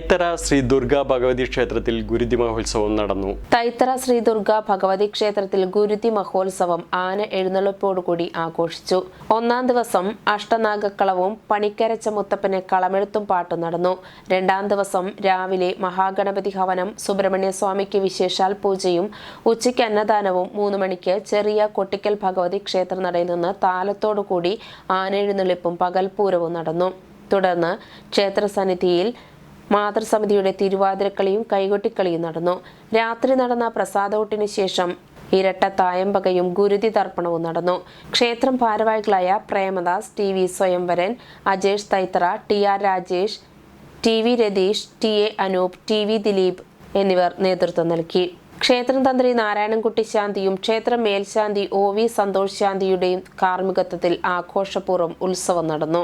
തൈത്തറ ശ്രീ ദുർഗാ ഭഗവതി ക്ഷേത്രത്തിൽ ഗുരുതി മഹോത്സവം നടന്നു. തൈത്തറ ശ്രീ ദുർഗാ ഭഗവതി ക്ഷേത്രത്തിൽ ഗുരുതി മഹോത്സവം ആന എഴുന്നള്ളിപ്പോടുകൂടി ആഘോഷിച്ചു. ഒന്നാം ദിവസം അഷ്ടനാഗക്കളവും പണിക്കരച്ച മുത്തപ്പന് കളമെഴുത്തും പാട്ടും നടന്നു. രണ്ടാം ദിവസം രാവിലെ മഹാഗണപതി ഹവനം സുബ്രഹ്മണ്യ സ്വാമിക്ക് വിശേഷാൽ പൂജയും ഉച്ചയ്ക്ക് അന്നദാനവും മൂന്ന് മണിക്ക് ചെറിയ കൊട്ടിക്കൽ ഭഗവതി ക്ഷേത്രനടയിൽ നിന്ന് താലത്തോടുകൂടി ആന എഴുന്നള്ളിപ്പും പകൽപൂരവും നടന്നു. തുടർന്ന് ക്ഷേത്രസന്നിധിയിൽ മാതൃസമിതിയുടെ തിരുവാതിരക്കളിയും കൈകൊട്ടിക്കളിയും നടന്നു. രാത്രി നടന്ന പ്രസാദോട്ടിന് ശേഷം ഇരട്ട തായമ്പകയും ഗുരുതി തർപ്പണവും നടന്നു. ക്ഷേത്രം ഭാരവാഹികളായ Premadas T V Swayamvaran Ajesh Thaithara T R Rajesh T V Ratheesh T A Anoop T V Dileep എന്നിവർ നേതൃത്വം നൽകി. ക്ഷേത്രം തന്ത്രി നാരായണൻകുട്ടി ശാന്തിയും ക്ഷേത്ര മേൽശാന്തി ഒ വി സന്തോഷ് ശാന്തിയുടെയും കാർമ്മികത്വത്തിൽ ആഘോഷപൂർവം ഉത്സവം നടന്നു.